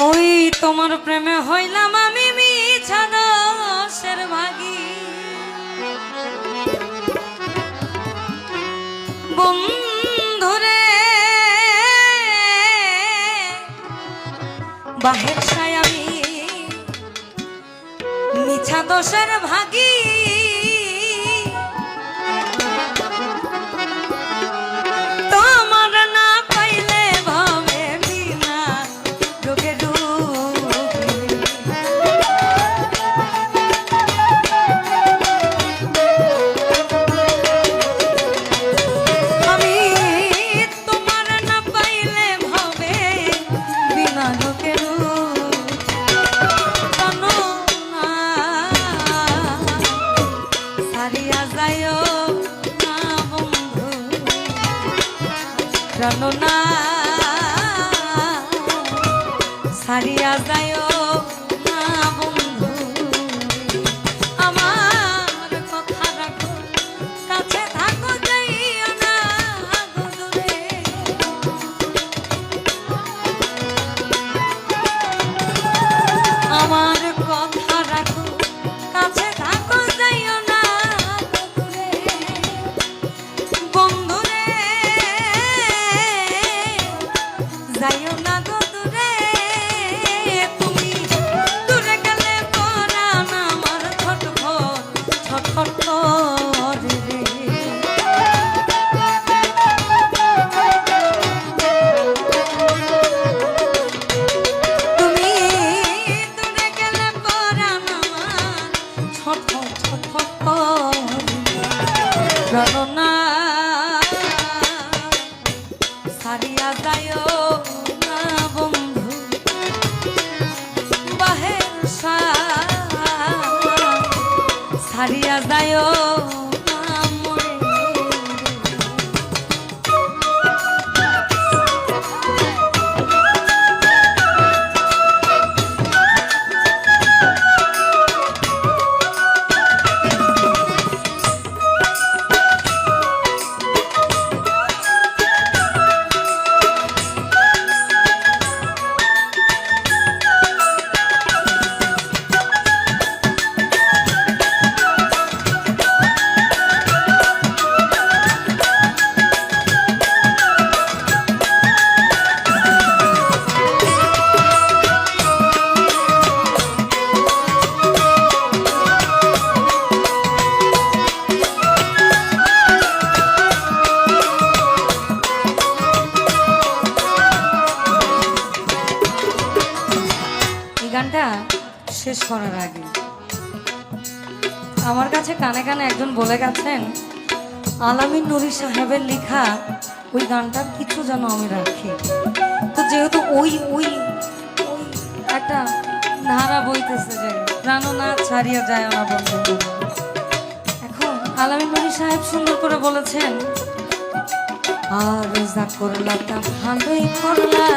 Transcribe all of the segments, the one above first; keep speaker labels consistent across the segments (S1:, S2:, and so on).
S1: ওই তোমার প্রেমে হইলাম আমি মিছানসের ভাগি বন্ধুরে বাহের সায় আমি মিছা দোষের ভাগী। জানো না গানটা শেষ করার আগে। আমার কাছে কানে কানে একজন বলে গেছেন, আলামিন নুরি সাহেবের লেখা ওই গানটার কিছু যেন আমি রাখি। তো যেহেতু ওই ওই একটা ধারা বইতেছে যে প্রাণও না ছাড়িয়ে যায় আমার বন্ধু। এখন আলামিন নুরি সাহেব সুন্দর করে বলেছেন, আর যা করলা তা ভালোই করলা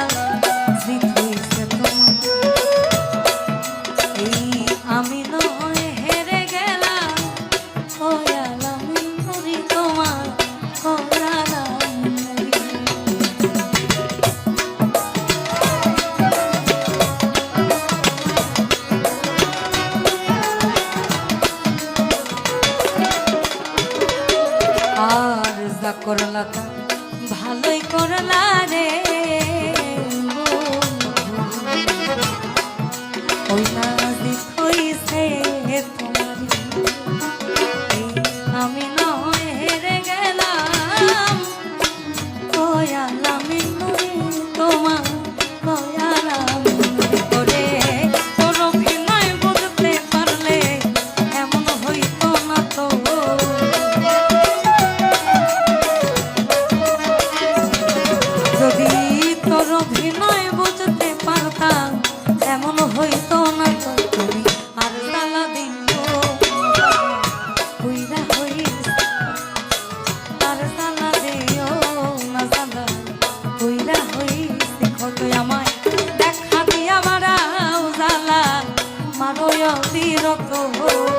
S1: oh, oh.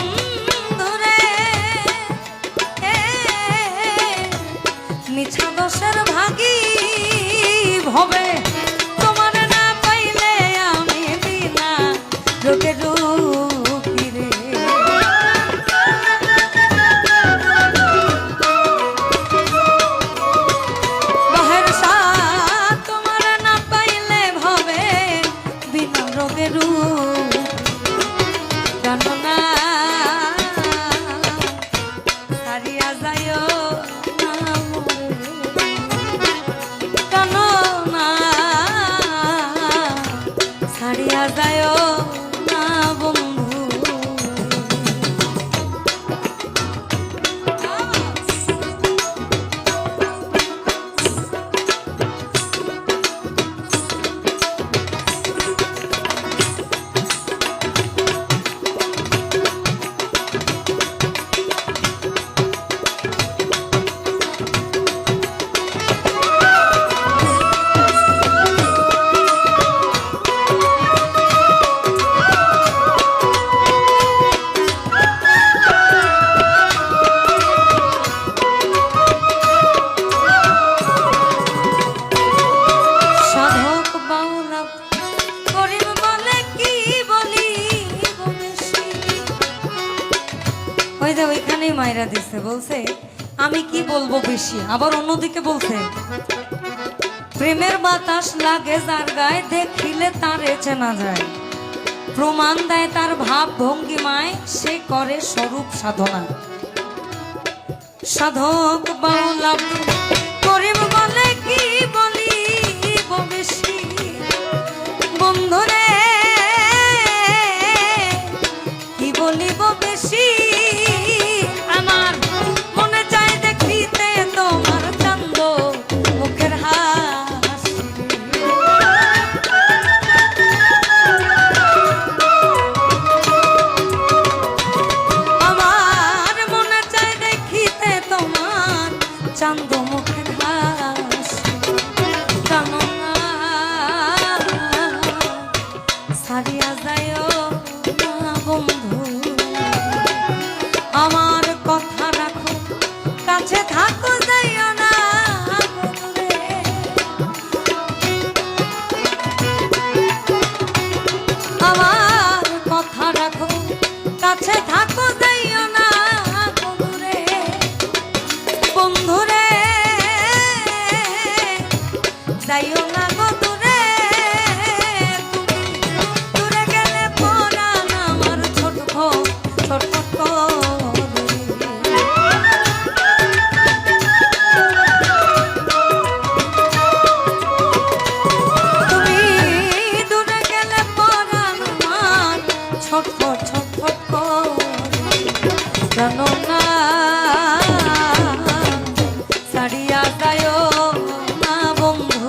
S1: hum. যে এখানেই মায়েরা দিছে, বলছে, আমি কি বলব বেশি? আবার অন্যদিকে বলছে, প্রেমের বাতাস লাগে যার গায়ে, দেখিলে তারে চেনা যায়। প্রমাণ দেয় তার ভাব ভঙ্গিমায়, সে করে স্বরূপ সাধনা। সাধক বাউলা ভুলিয়া যায় না বন্ধু।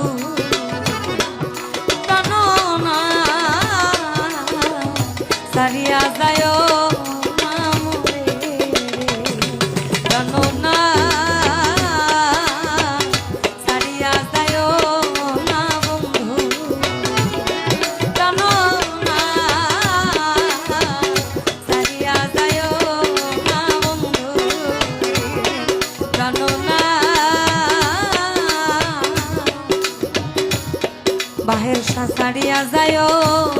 S1: জানো না সারিয়া যায় সাসারিয়া যায়